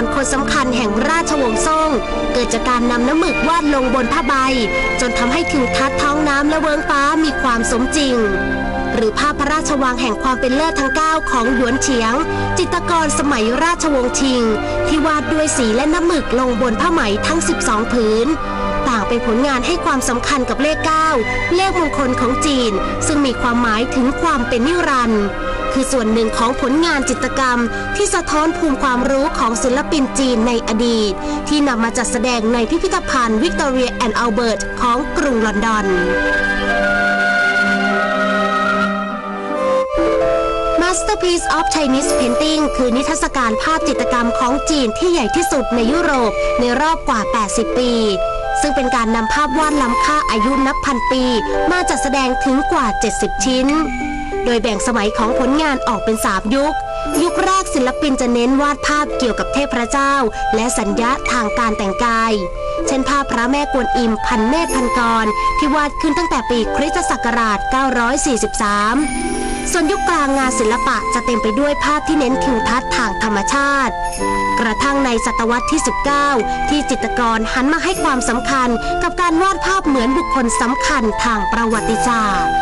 รคนสำคัญแห่งราชวงศ์ซ่ง เกิดจากการนำน้ำหมึกวาดลงบนผ้าใบ จนทำให้ทิวทัศน์ท้องน้ำและเวิงฟ้ามีความสมจริง หรือภาพพระราชวังแห่งความเป็นเลิศทั้ง 9 ของหยวนเฉียง จิตรกรสมัยราชวงศ์ชิง ที่วาดด้วยสีและน้ำหมึกลงบนผ้าไหมทั้ง 12 ผืนต่างเป็นผลงานให้ความสำคัญกับเลข 9 เลขมงคลของจีน ซึ่งมีความหมายถึงความเป็นนิรันดร์ คือส่วนหนึ่งของผลงานจิตรกรรม ที่สะท้อนภูมิความรู้ของศิลปินจีนในอดีต ที่นำมาจัดแสดงในพิพิธภัณฑ์วิกตอเรียแอนด์อัลเบิร์ตของกรุงลอนดอน Masterpiece of Chinese Painting คือนิทรรศการภาพจิตรกรรมของจีนที่ใหญ่ที่สุดในยุโรปในรอบกว่า 80 ปี ซึ่งเป็นการนำภาพวาดล้ำค่าอายุนับพันปี มาจัดแสดงถึงกว่า 70 ชิ้น โดยแบ่งสมัยของผลงานออกเป็น3ยุค ยุคแรกศิลปินจะเน้นวาดภาพเกี่ยวกับเทพเจ้า และสัญญาทางการแต่งกาย เช่นภาพพระแม่กวนอิมพันเมธพันกร ที่วาดขึ้นตั้งแต่ปีคริสตศักราช 943ส่วนยุคกลางงานศิลปะจะเต็มไปด้วยภาพที่เน้นทิวทัศน์ทางธรรมชาติ กระทั่งในศตวรรษที่ 19 ที่จิตรกรหันมาให้ความสำคัญกับการวาดภาพเหมือนบุคคลสำคัญทางประวัติศาสตร์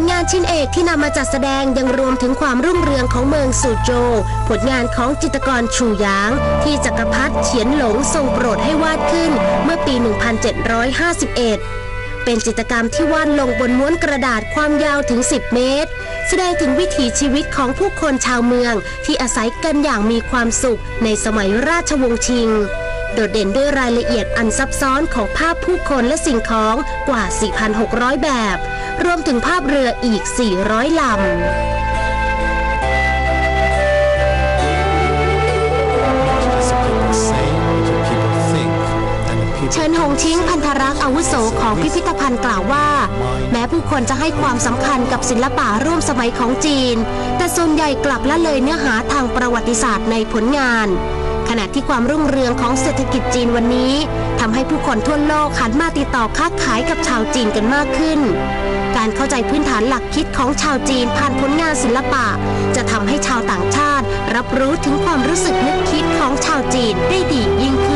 ลงานชิ้นเอกที่นำมาจัดแสดงยังรวมถึงความรุ่งเรืองของเมืองสูโจ ผลงานของจิตรกรชูหยาง ที่จักรพรรดิเฉียนหลงทรงโปรดให้วาดขึ้นเมื่อปี 1751 เป็นจิตรกรรมที่วาดลงบนม้วนกระดาษความยาวถึง 10 เมตร แสดงถึงวิถีชีวิตของผู้คนชาวเมืองที่อาศัยกันอย่างมีความสุขในสมัยราชวงศ์ชิง โดดเด่นด้วยรายละเอียดอันซับซ้อนของภาพผู้คนและสิ่งของกว่า 4,600 แบบ รวมถึงภาพเรืออีก 400 ลำเชิญหงชิงพันธรักษ์อาวุโสของพิพิธภัณฑ์กล่าวว่า แม้ผู้คนจะให้ความสำคัญกับศิลปะร่วมสมัยของจีน แต่ส่วนใหญ่กลับละเลยเนื้อหาทางประวัติศาสตร์ในผลงาน ขณะที่ความรุ่งเรืองของเศรษฐกิจจีนวันนี้ำให้ผู้คนทั่วโลกหันมาติดต่อค้าขายกับชาวจีนกันมากขึ้น การเข้าใจพื้นฐานหลักคิดของชาวจีนผ่านผลงานศิลปะ จะทำให้ชาวต่างชาติ รับรู้ถึงความรู้สึกนึกคิดของชาวจีนได้ดียิ่งขึ้น